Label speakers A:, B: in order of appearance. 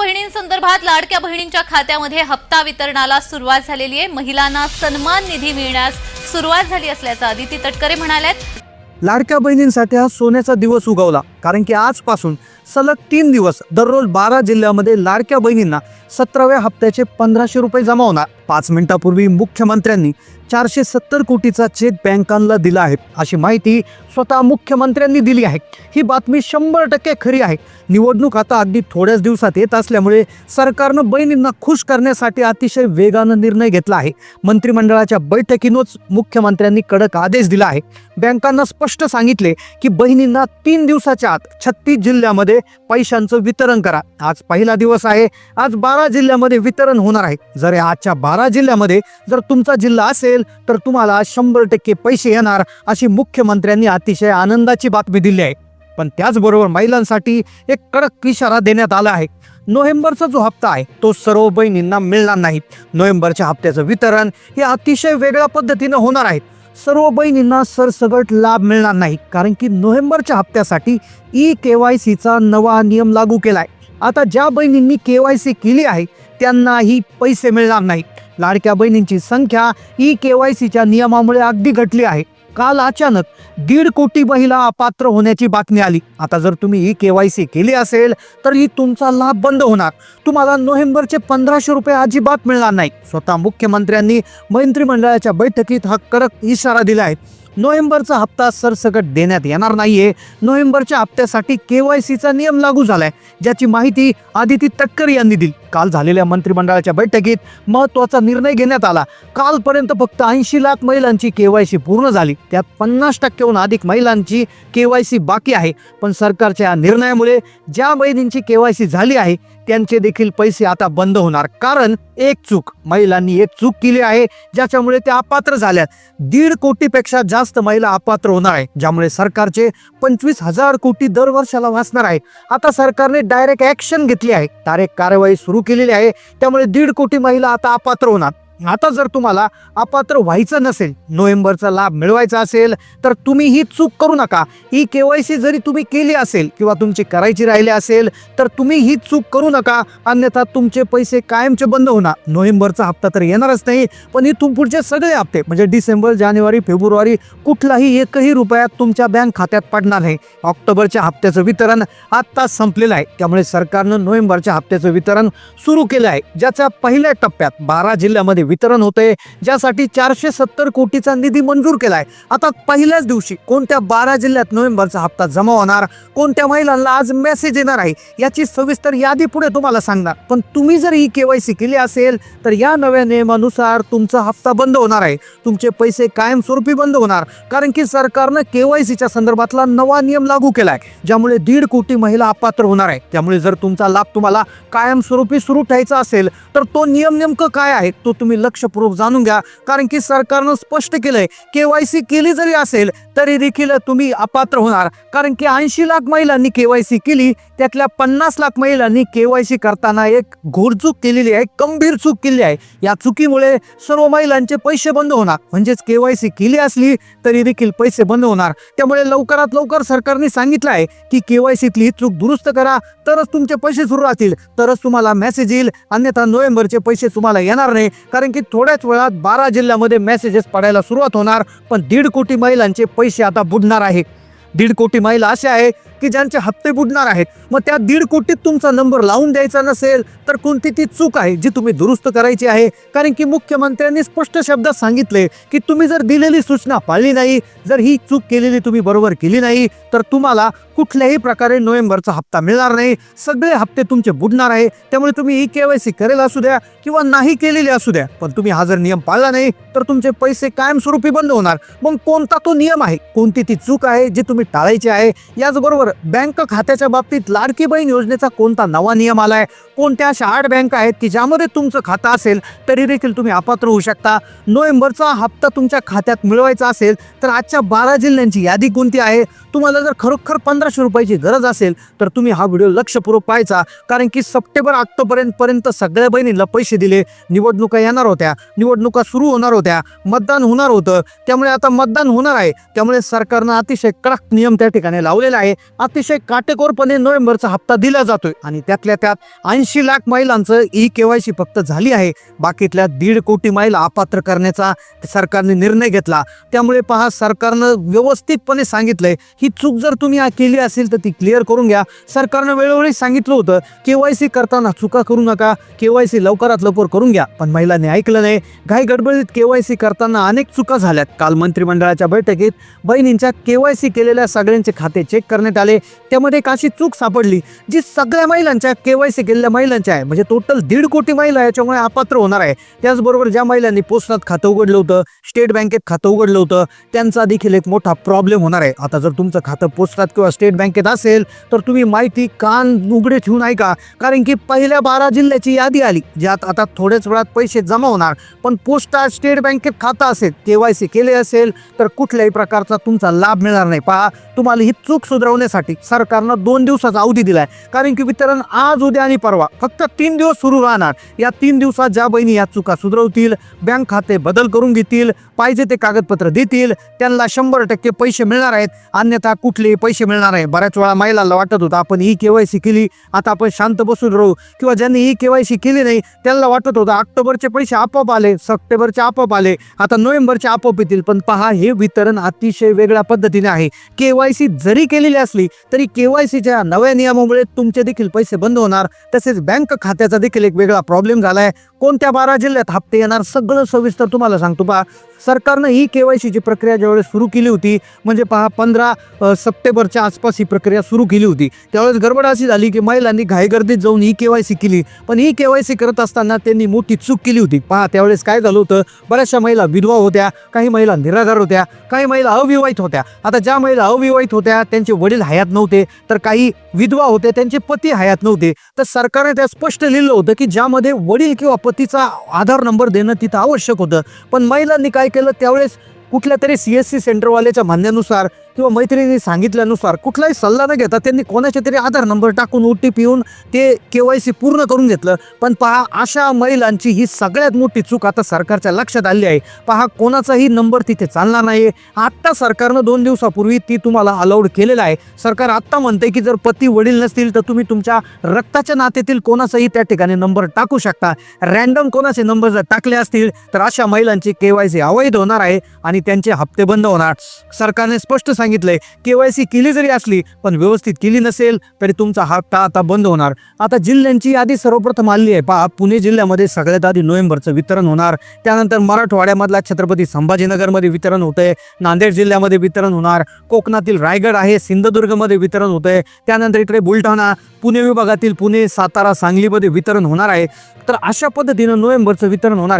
A: बहिणींसंदर्भात लाडक्या बहिणींच्या खात्यामध्ये हप्ता वितरणाला सुरुवात झालेली आहे. महिलांना सन्मान निधी मिळण्यास सुरुवात झाली असल्याचं अदिती तटकरे म्हणाल्यात.
B: लाडक्या बहिणींसाठी हा सोन्याचा दिवस उगवला. कारण की आजपासून सलग तीन दिवस दररोज बारा जिल्ह्यामध्ये लाडक्या बहिणींना सतराव्या हप्त्याचे पंधराशे रुपये जमा होणार. पाच मिनिटापूर्वी मुख्यमंत्र्यांनी चारशे सत्तर कोटीचा चेक बँकांना दिला आहे. अशी माहिती स्वतः मुख्यमंत्र्यांनी दिली आहे. ही बातमी शंभर टक्के खरी आहे. निवडणूक आता अगदी थोड्याच दिवसात येत असल्यामुळे सरकारनं बहिणींना खुश करण्यासाठी अतिशय वेगानं निर्णय घेतला आहे. मंत्रिमंडळाच्या बैठकीनंच मुख्यमंत्र्यांनी कडक आदेश दिला आहे. बँकांना स्पष्ट सांगितले की बहिणींना तीन दिवसाच्या देशात छत्तीस जिल्ह्यामध्ये पैशांचं वितरण करा. आज पहिला दिवस आहे. आज बारा जिल्ह्यामध्ये वितरण होणार आहे. जर आजच्या बारा जिल्ह्यामध्ये जर तुमचा जिल्हा असेल तर तुम्हाला शंभर टक्के पैसे येणार अशी मुख्यमंत्र्यांनी अतिशय आनंदाची बातमी दिली आहे. पण त्याचबरोबर महिलांसाठी एक कडक इशारा देण्यात आला आहे. नोव्हेंबरचा जो हप्ता आहे तो सर्व बहिणींना मिळणार नाही. नोव्हेंबरच्या हप्त्याचं वितरण हे अतिशय वेगळ्या पद्धतीनं होणार आहे. सर्व बहिणींना सरसगट लाभ मिळणार नाही कारण की नोव्हेंबरच्या हप्त्यासाठी ई के वाय सीचा नवा नियम लागू केलाय. आता ज्या बहिणींनी के वाय सी केली आहे त्यांनाही पैसे मिळणार नाही. लाडक्या बहिणींची संख्या ई के वाय सीच्या नियमामुळे अगदी घटली आहे. काल अचानक दीड कोटी महिला अपात्र होण्याची बातमी आली. आता जर तुम्ही ई के वाय सी केली असेल तर ही तुमचा लाभ बंद होणार. तुम्हाला नोव्हेंबरचे पंधराशे रुपये अजिबात मिळणार नाही. स्वतः मुख्यमंत्र्यांनी मंत्रिमंडळाच्या बैठकीत हा कडक इशारा दिला आहे. नोव्हेंबरचा हप्ता सरसकट देण्यात येणार नाहीये. नोव्हेंबरच्या हप्त्यासाठी के वाय सीचा नियम लागू झालाय. ज्याची माहिती आदिती तटकर यांनी दिली. काल झालेल्या मंत्रिमंडळाच्या बैठकीत महत्त्वाचा निर्णय घेण्यात आला. कालपर्यंत फक्त ऐंशी लाख महिलांची के वाय सी पूर्ण झाली. त्यात पन्नास टक्क्याहून अधिक महिलांची के वाय सी बाकी आहे. पण सरकारच्या या निर्णयामुळे ज्या बहिणींची के वाय सी झाली आहे त्यांचे देखील पैसे आता बंद होणार. कारण एक चूक. महिलांनी एक चूक केली आहे ज्याच्यामुळे त्या अपात्र झाल्यात. दीड कोटीपेक्षा जास्त महिला अपात्र होणार आहे ज्यामुळे सरकारचे पंचवीस हजार कोटी दरवर्षाला वाचणार आहे. आता सरकारने डायरेक्ट ऍक्शन घेतली आहे. डायरेक्ट कारवाई सुरू केलेली आहे त्यामुळे दीड कोटी महिला आता अपात्र होणार. आता जर तुम्हाला अपात्र व्हायचं नसेल नोव्हेंबरचा लाभ मिळवायचा असेल तर तुम्ही ही चूक करू नका. ही के वाय सी जरी तुम्ही केली असेल किंवा तुमची करायची राहिली असेल तर तुम्ही ही चूक करू नका. अन्यथा तुमचे पैसे कायमचे बंद होणार. नोव्हेंबरचा हप्ता तर येणारच नाही पण इथून पुढचे सगळे हप्ते म्हणजे डिसेंबर जानेवारी फेब्रुवारी कुठलाही एकही रुपयात तुमच्या बँक खात्यात पडणार नाही. ऑक्टोबरच्या हप्त्याचं वितरण आत्ता संपलेलं आहे. त्यामुळे सरकारनं नोव्हेंबरच्या हप्त्याचं वितरण सुरू केलं आहे. ज्याच्या पहिल्या टप्प्यात बारा जिल्ह्यामध्ये वितरण होते ज्यासाठी चारशे सत्तर कोटीचा निधी मंजूर केलाय. आता पहिल्याच दिवशी कोणत्या बारा जिल्ह्यात नोव्हेंबरचा हप्ता जमा होणार कोणत्या महिलांना आज मेसेज येणार आहे याची सविस्तर यादी पुढे तुम्हाला सांगणार. पण तुम्ही जर ही केवायसी केली असेल तर या नव्या नियमानुसार तुमचा हप्ता बंद होणार आहे. तुमचे पैसे कायमस्वरूपी बंद होणार कारण की सरकारनं केवायसीच्या संदर्भातला नवा नियम लागू केलाय ज्यामुळे दीड कोटी महिला अपात्र होणार आहे. त्यामुळे जर तुमचा लाभ तुम्हाला कायमस्वरूपी सुरू ठेवायचा असेल तर तो नियम नेमकं काय आहे तो तुम्ही लक्षपूर्वक जाणून घ्या. कारण की सरकारनं स्पष्ट केलंय सी केली जरी असेल तरी देखील तुम्ही अपात्र होणार. कारण की ऐंशी लाख महिलांनी के वाय सी केली त्यातल्या पन्नास लाख महिलांनी केवायसी करताना एक घोडचूक केलेली आहे गंभीर चूक केली आहे. या चुकीमुळे सर्व महिलांचे पैसे बंद होणार. म्हणजेच केवायसी केली असली तरी देखील पैसे बंद होणार. त्यामुळे लवकरात लवकर सरकारने सांगितलं आहे की केवायसीतली ही चूक दुरुस्त करा. तरच तुमचे पैसे सुरू राहतील. तरच तुम्हाला मेसेज येईल. अन्यथा नोव्हेंबरचे पैसे तुम्हाला येणार नाही. कारण की थोड्याच वेळात बारा जिल्ह्यामध्ये मेसेजेस पडायला सुरुवात होणार पण दीड कोटी महिलांचे पैसे आता बुडणार आहे. दीड कोटी महिला असे आहे की ज्यांचे हप्ते बुडणार आहेत. मग त्या दीड कोटीत तुमचा नंबर लावून द्यायचा नसेल तर कोणती ती चूक आहे जी तुम्ही दुरुस्त करायची आहे? कारण की मुख्यमंत्र्यांनी स्पष्ट शब्दात सांगितले की तुम्ही जर दिलेली सूचना पाळली नाही जर ही चूक केलेली तुम्ही बरोबर केली नाही तर तुम्हाला कुठल्याही प्रकारे नोव्हेंबरचा हप्ता मिळणार नाही. सगळे हप्ते तुमचे बुडणार आहे. त्यामुळे तुम्ही ही केवायसी करेल असू द्या किंवा नाही केलेली असू द्या. पण तुम्ही हा जर नियम पाळला नाही तर तुमचे पैसे कायमस्वरूपी बंद होणार. मग कोणता तो नियम आहे? कोणती ती चूक आहे जी तुम्ही टाळायची आहे? याचबरोबर बँक खात्याच्या बाबतीत लाडकी बहीण योजनेचा कोणता नवा नियम आला आहे कोणत्या अशा आठ बँक आहेत की ज्यामध्ये तुमचं खातं असेल तरी देखील तुम्ही अपात्र होऊ शकता. नोव्हेंबरचा हप्ता तुमच्या खात्यात मिळवायचा असेल तर आजच्या बारा जिल्ह्यांची यादी कोणती आहे? तुम्हाला जर खरोखर पंधराशे रुपयाची गरज असेल तर तुम्ही हा व्हिडिओ लक्षपूर्वक पाहायचा. कारण की सप्टेंबर ऑक्टोबरपर्यंत पर्यंत सगळ्या बहिणींना पैसे दिले. निवडणुका येणार होत्या. निवडणुका सुरू होणार होत्या. मतदान होणार होतं. त्यामुळे आता मतदान होणार आहे. त्यामुळे सरकारनं अतिशय कडक नियम त्या ठिकाणी लावलेला आहे. अतिशय काटेकोरपणे नोव्हेंबरचा हप्ता दिला जातोय. आणि त्यातल्या त्यात ऐंशी लाख महिलांचं ई केवायसी फक्त झाली आहे. बाकीतल्या दीड कोटी महिला अपात्र करण्याचा सरकारने निर्णय घेतला. त्यामुळे पहा सरकारनं व्यवस्थितपणे सांगितलंय. ही चूक जर तुम्ही केली असेल तर ती क्लिअर करून घ्या. सरकारनं वेळोवेळी सांगितलं होतं केवायसी करताना चुका करू नका केवायसी लवकरात लवकर करून घ्या. पण महिलांनी ऐकलं नाही. घाई गडबडीत केवायसी करताना अनेक चुका झाल्यात. काल मंत्रिमंडळाच्या बैठकीत बहिणींच्या केवायसी केलेल्या सगळ्यांचे खाते चेक करण्यात आले. त्यामध्ये एक अशी चूक सापडली जी सगळ्या महिलांच्या केवायसी केलेल्या महिलांच्या आहे. म्हणजे टोटल दीड कोटी महिला याच्यामुळे अपात्र होणार आहे. त्याचबरोबर ज्या महिलांनी पोस्टात खातं उघडलं होतं स्टेट बँकेत खातं उघडलं होतं त्यांचा देखील एक मोठा प्रॉब्लेम होणार आहे. आता जर तुमचं खातं पोस्टात किंवा स्टेट बँकेत असेल तर तुम्ही माहिती कान उघडे ठेवून ऐका. कारण की पहिल्या बारा जिल्ह्याची यादी आली ज्यात आता थोड्याच वेळात पैसे जमा होणार. पण पोस्टात स्टेट बँकेत खातं असेल के वाय सी केले असेल तर कुठल्याही प्रकारचा तुमचा लाभ मिळणार नाही. पहा तुम्हाला ही चूक सुधारवण्यासाठी सरकारनं दोन दिवसाचा अवधी दिलाय. कारण की वितरण आज उद्या आणि परवा फक्त तीन दिवस सुरू राहणार. या तीन दिवसात ज्या बहिणी या चुका सुधारवतील बँक खाते बदल करून घेतील पाहिजे ते कागदपत्र देतील त्यांना शंभर टक्के पैसे मिळणार आहेत. अन्यथा कुठलेही पैसे मिळणार आहे बऱ्याच वेळा महिलांना वाटत होतं आपण ही केवायसी केली आता आपण शांत बसून राहू. किंवा ज्यांनी ही केवायसी केली नाही त्यांना वाटत होतं ऑक्टोबरचे पैसे आपोआप आले सप्टेंबरचे आपोआप आले आता नोव्हेंबरचे आपोआप येतील. पण पहा हे वितरण अतिशय वेगळ्या पद्धतीने आहे. केवायसी जरी केलेली असली तरी केवायसीच्या नव्या नियमामुळे तुमचे देखील पैसे बंद होणार. तसेच बँक खात्याचा देखील एक वेगळा प्रॉब्लेम झाला आहे कोणत्या बारा जिल्ह्यात हप्ते येणार सगळं सविस्तर तुम्हाला सांगतो. पहा सरकारनं ही केवायसीची प्रक्रिया ज्यावेळेस सुरू केली होती म्हणजे पहा पंधरा सप्टेंबरच्या आसपास ही प्रक्रिया सुरू केली होती. त्यावेळेस गडबड अशी झाली की महिलांनी घाईगर्दीत जाऊन ही केवायसी केली. पण ही के वाय सी करत असताना त्यांनी मोठी चूक केली होती. पहा त्यावेळेस काय झालं होतं बऱ्याचशा महिला विधवा होत्या काही महिला निराधार होत्या काही महिला अविवाहित होत्या. आता ज्या महिला अविवाहित होत्या त्यांचे वडील हयात नव्हते तर काही विधवा होत्या त्यांचे पती हयात नव्हते. तर सरकारने त्या स्पष्ट लिहिलं होतं की ज्यामध्ये वडील किंवा पतीचा आधार नंबर देणं तिथं आवश्यक होतं. पण महिलांनी काय केलं? त्यावेळेस कुठल्या तरी सी एस सी सेंटरवाल्याच्या म्हणण्यानुसार किंवा मैत्रिणी सांगितल्यानुसार कुठलाही सल्ला न घेता त्यांनी कोणाच्या तरी आधार नंबर टाकून ओ टी पी येऊन ते के वाय सी पूर्ण करून घेतलं. पण पहा अशा महिलांची ही सगळ्यात मोठी चूक आता सरकारच्या लक्षात आली आहे. पहा कोणाचाही नंबर तिथे चालणार नाही आत्ता सरकारनं दोन दिवसापूर्वी ती तुम्हाला अलाउड केलेलं आहे. सरकार आत्ता म्हणते की जर पती वडील नसतील तर तुम्ही तुमच्या रक्ताच्या नात्यातील कोणाचाही त्या ठिकाणी नंबर टाकू शकता. रॅन्डम कोणाचे नंबर जर टाकले असतील तर अशा महिलांची के वाय सी अवैध होणार आहे आणि त्यांचे हप्ते बंद होणार. सरकारने स्पष्ट सांगितलंय केवायसी केली जरी असली पण व्यवस्थित केली नसेल तरी तुमचा हप्ता आता बंद होणार. आता जिल्ह्यांची यादी सर्वप्रथम आली आहे. पहा पुणे जिल्ह्यामध्ये सगळ्यात आधी नोव्हेंबरचं वितरण होणार. त्यानंतर मराठवाड्यामधला छत्रपती संभाजीनगरमध्ये वितरण होतंय. नांदेड जिल्ह्यामध्ये वितरण होणार. कोकणातील रायगड आहे सिंधुदुर्गमध्ये वितरण होतंय. त्यानंतर इकडे बुलढाणा पुणे विभागातील पुणे सातारा सांगलीमध्ये वितरण होणार आहे. तर अशा पद्धतीनं नोव्हेंबरचं वितरण होणार आहे.